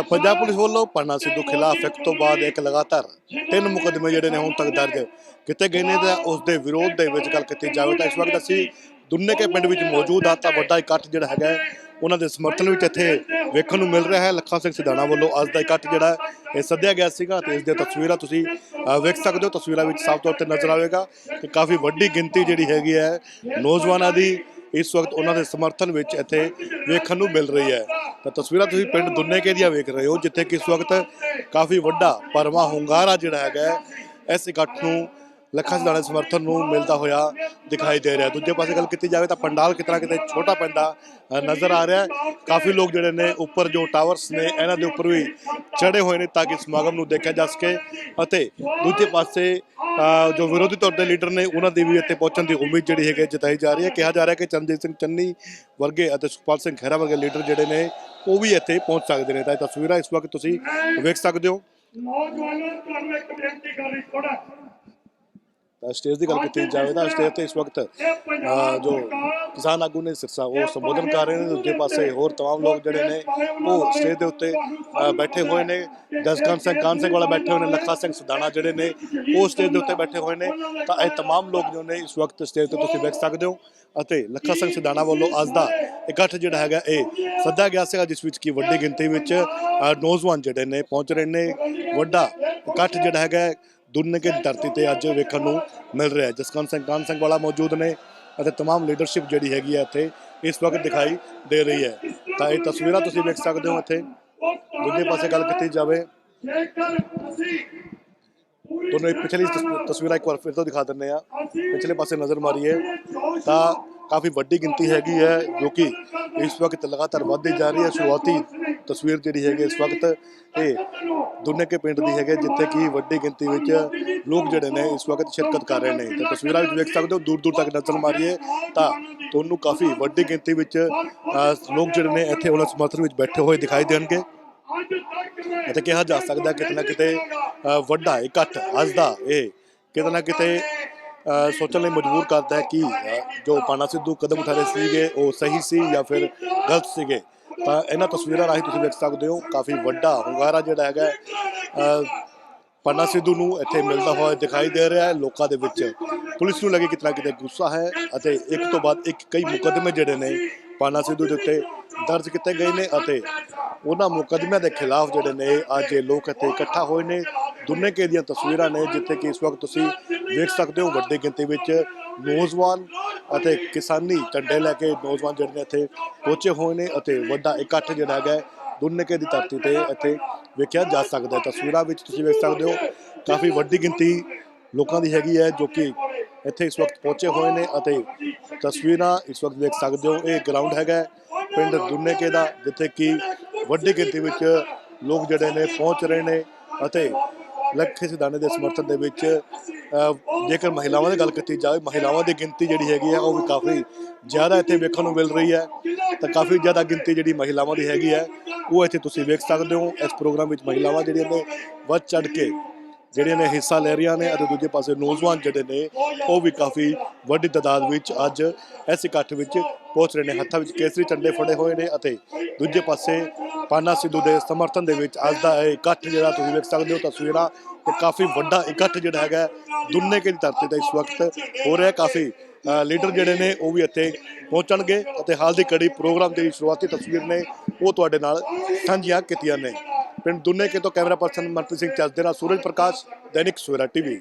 Punjab police ਵੱਲੋਂ ਪਾਨਾ ਸਿੱਧੂ ਖਿਲਾਫ ਇੱਕ ਤੋਂ ਬਾਅਦ ਇੱਕ ਲਗਾਤਾਰ ਤਿੰਨ ਮੁਕੱਦਮੇ ਜਿਹੜੇ ਨੇ ਹੁਣ ਤੱਕ ਦਰਜ ਕੀਤੇ ਗਏ ਨੇ ਤਾਂ ਉਸ ਦੇ ਵਿਰੋਧ ਦੇ ਵਿੱਚ ਗੱਲ ਕੀਤੀ ਜਾਵੇ ਤਾਂ ਇਸ ਵਕਤ ਅਸੀਂ ਦੁੰਨੇ ਕੇ ਪਿੰਡ ਵਿੱਚ ਮੌਜੂਦ ਆ ਤਾਂ ਵੱਡਾ ਇਕੱਠ ਜਿਹੜਾ ਹੈਗਾ ਉਹਨਾਂ ਦੇ ਸਮਰਥਨ ਵਿੱਚ ਇੱਥੇ ਵੇਖਣ ਨੂੰ ਮਿਲ ਰਿਹਾ ਹੈ। ਲੱਖਾ ਸਿੰਘ ਸਿਧਾਣਾ ਵੱਲੋਂ ਅੱਜ ਦਾ ਇਕੱਠ ਜਿਹੜਾ ਇਹ ਸੱਦਿਆ ਗਿਆ ਸੀਗਾ ਤੇ ਇਸ ਦੀਆਂ ਤਸਵੀਰਾਂ ਤੁਸੀਂ ਵੇਖ ਸਕਦੇ ਹੋ। ਤਸਵੀਰਾਂ ਵਿੱਚ ਸਾਫ਼ ਤੌਰ ਤੇ ਨਜ਼ਰ ਆਵੇਗਾ ਕਿ ਕਾਫੀ ਵੱਡੀ ਗਿਣਤੀ ਜਿਹੜੀ ਹੈਗੀ ਹੈ, ਨੌਜਵਾਨਾਂ ਦੀ ਇਸ ਵਕਤ ਉਹਨਾਂ ਦੇ ਸਮਰਥਨ ਵਿੱਚ ਇੱਥੇ ਵੇਖਣ ਨੂੰ ਮਿਲ ਰਹੀ ਹੈ। ਤਾਂ ਤਸਵੀਰਾਂ ਤੁਸੀਂ ਪਿੰਡ ਦੁੰਨੇਕੇ ਦੀਆਂ ਵੇਖ ਰਹੇ ਹੋ, ਜਿੱਥੇ ਕਿ ਇਸ ਵਕਤ ਕਾਫੀ ਵੱਡਾ ਪਰਮਾ ਹੁੰਗਾਰਾ ਜਿਹੜਾ ਹੈਗਾ ਇਸ ਇਕੱਠ ਨੂੰ ਲੱਖਾਂ ਸਿਧਾਣੇ ਸਮਰਥਨ ਨੂੰ ਮਿਲਦਾ ਹੋਇਆ ਦਿਖਾਈ ਦੇ ਰਿਹਾ। ਦੂਜੇ ਪਾਸੇ ਗੱਲ ਕੀਤੀ ਜਾਵੇ ਤਾਂ ਪੰਡਾਲ ਕਿਤਨਾ ਕਿਤੇ ਛੋਟਾ ਪੈਂਦਾ ਨਜ਼ਰ ਆ ਰਿਹਾ ਕਾਫੀ ਲੋਕ ਜਿਹੜੇ ਨੇ ਉੱਪਰ ਜੋ ਟਾਵਰਸ ਨੇ, ਇਹਨਾਂ ਦੇ ਉੱਪਰ ਵੀ ਚੜੇ ਹੋਏ ਨੇ ਤਾਂ ਕਿ ਸਮਾਗਮ ਨੂੰ ਦੇਖਿਆ ਜਾ ਸਕੇ। ਅਤੇ ਦੂਜੇ ਪਾਸੇ ਜੋ ਵਿਰੋਧੀ ਧਿਰ ਦੇ ਲੀਡਰ ਨੇ, ਉਹਨਾਂ ਦੀ ਵੀ ਇੱਥੇ ਪਹੁੰਚਣ ਦੀ ਉਮੀਦ ਜਿਹੜੀ ਹੈਗੀ ਹੈ ਜਤਾਈ ਜਾ ਰਹੀ ਹੈ। ਕਿਹਾ ਜਾ ਰਿਹਾ ਕਿ ਚਰਨਜੀਤ ਸਿੰਘ ਚੰਨੀ ਵਰਗੇ ਅਤੇ ਸੁਖਪਾਲ ਸਿੰਘ ਖਹਿਰਾ ਵਰਗੇ ਲੀਡਰ ਜਿਹੜੇ ਨੇ, ਉਹ ਵੀ ਇੱਥੇ ਪਹੁੰਚ ਸਕਦੇ ਨੇ। ਤਾਂ ਇਹ ਤਸਵੀਰਾਂ ਇਸ ਵਕਤ ਤੁਸੀਂ ਵੇਖ ਸਕਦੇ ਹੋ। ਨੌਜਵਾਨਾਂ ਨੂੰ ਤੁਹਾਨੂੰ ਇੱਕ ਬੇਨਤੀ ਕਰਨੀ ਥੋੜਾ ਤਾਂ ਸਟੇਜ ਦੀ ਗੱਲ ਕੀਤੀ ਜਾਵੇ ਤਾਂ ਸਟੇਜ ਤੇ ਇਸ ਵਕਤ ਅਹ, ਜੋ ਕਿਸਾਨ ਆਗੂ ਨੇ ਸਿਰਸਾ ਉਹ ਸੰਬੋਧਨ ਕਰ ਰਹੇ ਨੇ ਦੂਜੇ ਪਾਸੇ ਹੋਰ तमाम ਲੋਕ ਜਿਹੜੇ ਨੇ ਉਹ ਸਟੇਜ ਦੇ ਉੱਤੇ ਅਹ, ਬੈਠੇ ਹੋਏ ਨੇ ਜਸਕਰਨ ਸਿੰਘ ਕਾਨ ਸਿੰਘ ਵਾਲਾ ਬੈਠੇ ਹੋਏ ਨੇ ਲੱਖਾ ਸਿੰਘ ਸੁਦਾਣਾ ਜਿਹੜੇ ਨੇ ਉਹ ਸਟੇਜ ਦੇ ਉੱਤੇ ਬੈਠੇ ਹੋਏ ਨੇ ਤਾਂ ਇਹ तमाम ਲੋਕ ਜੋ ਨੇ ਇਸ ਵਕਤ ਸਟੇਜ ਤੇ ਤੁਸੀਂ ਵੇਖ ਸਕਦੇ ਹੋ ਅਤੇ ਲੱਖਾ ਸਿੰਘ ਸੁਦਾਣਾ ਵੱਲੋਂ ਅੱਜ ਦਾ ਇਕੱਠ ਜਿਹੜਾ ਹੈਗਾ ਇਹ ਸੱਦਾ ਗਿਆ ਸੀਗਾ ਜਿਸ ਵਿੱਚ ਕੀ ਵੱਡੀ ਗਿਣਤੀ ਵਿੱਚ ਅਹ, ਨੌਜਵਾਨ ਜਿਹੜੇ ਨੇ ਪਹੁੰਚ ਰਹੇ ਨੇ ਵੱਡਾ ਇਕੱਠ ਜਿਹੜਾ ਹੈਗਾ ਹੈ, ਦੁਨੀਆ ਦੀ ਧਰਤੀ ਤੇ ਅੱਜ ਵੇਖਣ ਨੂੰ ਮਿਲ ਰਿਹਾ ਹੈ ਜਸਕਰਨ ਸਿੰਘ ਕਾਨ ਸਿੰਘ ਵਾਲਾ ਮੌਜੂਦ ਨੇ ਅਤੇ तमाम ਲੀਡਰਸ਼ਿਪ ਜਿਹੜੀ ਹੈਗੀ ਹੈ ਇੱਥੇ ਇਸ ਵਕਤ ਦਿਖਾਈ ਦੇ ਰਹੀ ਹੈ ਤਾਂ ਇਹ ਤਸਵੀਰਾਂ ਤੁਸੀਂ ਵੇਖ ਸਕਦੇ ਹੋ ਇੱਥੇ ਦੂਜੇ ਪਾਸੇ ਗੱਲ ਕੀਤੀ ਜਾਵੇ ਜੇਕਰ ਅਸੀਂ ਪੂਰੀ ਤੁਹਾਨੂੰ ਇਹ ਪਿਛਲੀ ਤਸ- ਤਸਵੀਰਾਂ ਇੱਕ ਵਾਰ ਫਿਰ ਤੋਂ ਦਿਖਾ ਦਿੰਦੇ ਆ ਪਿਛਲੇ ਪਾਸੇ ਨਜ਼ਰ ਮਾਰੀਏ ਤਾਂ ਕਾਫੀ ਵੱਡੀ ਗਿਣਤੀ ਹੈਗੀ ਹੈ ਜੋ ਕਿ ਇਸ ਵਕਤ ਲਗਾਤਾਰ ਵੱਧਦੀ ਜਾ ਰਹੀ ਹੈ ਸ਼ੁਰੂਆਤੀ ਤਸਵੀਰ ਜਿਹੜੀ ਹੈਗੀ ਇਸ ਵਕਤ ਇਹ ਦੁਨੇਕੇ ਪਿੰਡ ਦੀ ਹੈਗੇ ਜਿੱਥੇ ਕਿ ਵੱਡੀ ਗਿਣਤੀ ਵਿੱਚ ਲੋਕ ਜਿਹੜੇ ਨੇ ਇਸ ਵਕਤ ਸ਼ਿਰਕਤ ਕਰ ਰਹੇ ਨੇ। ਤੇ ਤਸਵੀਰਾਂ ਵਿੱਚ ਵੇਖ ਸਕਦੇ ਹੋ, ਦੂਰ ਦੂਰ ਤੱਕ ਨਜ਼ਰ ਮਾਰੀਏ ਤਾਂ ਤੁਹਾਨੂੰ ਕਾਫੀ ਵੱਡੀ ਗਿਣਤੀ ਵਿੱਚ ਲੋਕ ਜਿਹੜੇ ਨੇ ਇੱਥੇ ਉਹਨਾਂ ਸਮਰਥਨ ਵਿੱਚ ਬੈਠੇ ਹੋਏ ਦਿਖਾਈ ਦੇਣਗੇ। ਅਤੇ ਕਿਹਾ ਜਾ ਸਕਦਾ ਕਿਤੇ ਨਾ ਕਿਤੇ ਵੱਡਾ ਇਕੱਠ ਅੱਜ ਦਾ ਇਹ ਕਿਤੇ ਨਾ ਕਿਤੇ ਸੋਚਣ ਲਈ ਮਜਬੂਰ ਕਰਦਾ ਹੈ ਕਿ ਜੋ ਪਾਨਾ ਸਿੱਧੂ ਕਦਮ ਉਠਾ ਰਹੇ ਸੀਗੇ, ਉਹ ਸਹੀ ਸੀ ਜਾਂ ਫਿਰ ਗਲਤ ਸੀਗੇ। ਤਾਂ ਇਹਨਾਂ ਤਸਵੀਰਾਂ ਰਾਹੀਂ ਤੁਸੀਂ ਵੇਖ ਸਕਦੇ ਹੋ, ਕਾਫੀ ਵੱਡਾ ਹੁੰਗਾਰਾ ਜਿਹੜਾ ਹੈਗਾ ਪੰਨਾ ਸਿੱਧੂ ਨੂੰ ਇੱਥੇ ਮਿਲਦਾ ਹੋਇਆ ਦਿਖਾਈ ਦੇ ਰਿਹਾ ਹੈ, ਲੋਕਾਂ ਦੇ ਵਿੱਚ ਪੁਲਿਸ ਨੂੰ ਲੱਗੇ ਕਿਤਨਾ ਕਿਤੇ ਗੁੱਸਾ ਹੈ ਅਤੇ ਇੱਕ ਤੋਂ ਬਾਅਦ ਇੱਕ ਕਈ ਮੁਕੱਦਮੇ ਜਿਹੜੇ ਨੇ ਪਾਨਾ ਸਿੱਧੂ ਦੇ ਉੱਤੇ ਦਰਜ ਕੀਤੇ ਗਏ ਨੇ ਅਤੇ ਉਹਨਾਂ ਮੁਕੱਦਮਿਆਂ ਦੇ ਖਿਲਾਫ ਜਿਹੜੇ ਨੇ ਅੱਜ ਇਹ ਲੋਕ ਇੱਥੇ ਇਕੱਠਾ ਹੋਏ ਨੇ। ਦੁਨੇ ਕੇ ਦੀਆਂ ਤਸਵੀਰਾਂ ਨੇ ਜਿੱਥੇ ਕਿ ਇਸ ਵਕਤ ਤੁਸੀਂ ਵੇਖ ਸਕਦੇ ਹੋ ਵੱਡੀ ਗਿਣਤੀ ਵਿੱਚ ਨੌਜਵਾਨ ਅਤੇ ਕਿਸਾਨੀ ਝੰਡੇ ਲੈ ਕੇ ਨੌਜਵਾਨ ਜਿਹੜੇ ਨੇ ਇੱਥੇ ਪਹੁੰਚੇ ਹੋਏ ਨੇ ਅਤੇ ਵੱਡਾ ਇਕੱਠ ਜਿਹੜਾ ਹੈਗਾ ਦੁਨੀਆ ਦੀ ਧਰਤੀ ਤੇ ਇੱਥੇ ਵੇਖਿਆ ਜਾ ਸਕਦਾ ਹੈ। ਤਸਵੀਰਾਂ ਵਿੱਚ ਤੁਸੀਂ ਵੇਖ ਸਕਦੇ ਹੋ, ਕਾਫੀ ਵੱਡੀ ਗਿਣਤੀ ਲੋਕਾਂ ਦੀ ਹੈਗੀ ਹੈ ਜੋ ਕਿ ਇੱਥੇ ਇਸ ਵਕਤ ਪਹੁੰਚੇ ਹੋਏ ਨੇ ਅਤੇ ਤਸਵੀਰਾਂ ਇਸ ਵਕਤ ਦੇਖ ਸਕਦੇ ਹੋ। ਇਹ ਗਰਾਊਂਡ ਹੈਗਾ ਪਿੰਡ ਦੁਨੇਕੇ ਦਾ, ਜਿੱਥੇ ਕਿ ਵੱਡੀ ਗਿਣਤੀ ਵਿੱਚ ਲੋਕ ਜਿਹੜੇ ਨੇ ਪਹੁੰਚ ਰਹੇ ਨੇ ਅਤੇ ਲੱਖੇ ਸਿਧਾਣੇ ਦੇ ਸਮਰਥਨ ਦੇ ਵਿੱਚ ਜੇਕਰ ਮਹਿਲਾਵਾਂ ਦੀ ਗੱਲ ਕੀਤੀ ਜਾਵੇ, ਮਹਿਲਾਵਾਂ ਦੀ ਗਿਣਤੀ ਜਿਹੜੀ ਹੈਗੀ ਹੈ, ਉਹ ਵੀ ਕਾਫੀ ਜ਼ਿਆਦਾ ਇੱਥੇ ਵੇਖਣ ਨੂੰ ਮਿਲ ਰਹੀ ਹੈ। ਤਾਂ ਕਾਫੀ ਜ਼ਿਆਦਾ ਗਿਣਤੀ ਜਿਹੜੀ ਮਹਿਲਾਵਾਂ ਦੀ ਹੈਗੀ ਹੈ, ਉਹ ਇੱਥੇ ਤੁਸੀਂ ਵੇਖ ਸਕਦੇ ਹੋ। ਇਸ ਪ੍ਰੋਗਰਾਮ ਵਿੱਚ ਮਹਿਲਾਵਾਂ ਜਿਹੜੀਆਂ ਨੇ ਵੱਧ ਚੜ ਕੇ ਜਿਹੜੀਆਂ ਨੇ ਹਿੱਸਾ ਲੈ ਰਹੀਆਂ ਨੇ ਅਤੇ ਦੂਜੇ ਪਾਸੇ ਨੌਜਵਾਨ ਜਿਹੜੇ ਨੇ, ਉਹ ਵੀ ਕਾਫੀ ਵੱਡੀ ਤਾਦਾਦ ਵਿੱਚ ਅੱਜ ਇਸ ਇਕੱਠ ਵਿੱਚ ਪਹੁੰਚ ਰਹੇ ਨੇ। ਹੱਥਾਂ ਵਿੱਚ ਕੇਸਰੀ ਝੰਡੇ ਫੜੇ ਹੋਏ ਨੇ ਅਤੇ ਦੂਜੇ ਪਾਸੇ ਪਾਨਾ ਸਿੱਧੂ ਦੇ ਸਮਰਥਨ ਦੇ ਵਿੱਚ ਅੱਜ ਦਾ ਇਹ ਇਕੱਠ ਜਿਹੜਾ ਤੁਸੀਂ ਵੇਖ ਸਕਦੇ ਹੋ ਤਸਵੀਰਾਂ ਤੇ ਕਾਫੀ ਵੱਡਾ ਇਕੱਠ ਜਿਹੜਾ ਹੈਗਾ ਦੁਨੀਆ ਦੀ ਧਰਤੀ ਤੇ ਇਸ ਵਕਤ ਹੋ ਰਿਹਾ ਕਾਫੀ ਲੀਡਰ ਜਿਹੜੇ ਨੇ ਉਹ ਵੀ ਇੱਥੇ ਪਹੁੰਚਣਗੇ ਅਤੇ ਹਾਲ ਦੀ ਕੜੀ ਪ੍ਰੋਗਰਾਮ ਦੀ ਸ਼ੁਰੂਆਤੀ ਤਸਵੀਰ ਨੇ ਉਹ ਤੁਹਾਡੇ ਨਾਲ ਸਾਂਝੀਆਂ ਕੀਤੀਆਂ ਨੇ। ਪਿੰਡ ਦੁੰਨੇ ਕੇ ਤੋਂ ਕੈਮਰਾ ਪਰਸਨ ਮਨਪ੍ਰੀਤ ਸਿੰਘ ਚੱਜ ਨਾਲ ਸੂਰਜ ਪ੍ਰਕਾਸ਼, ਦੈਨਿਕ ਸਵੇਰਾ ਟੀਵੀ।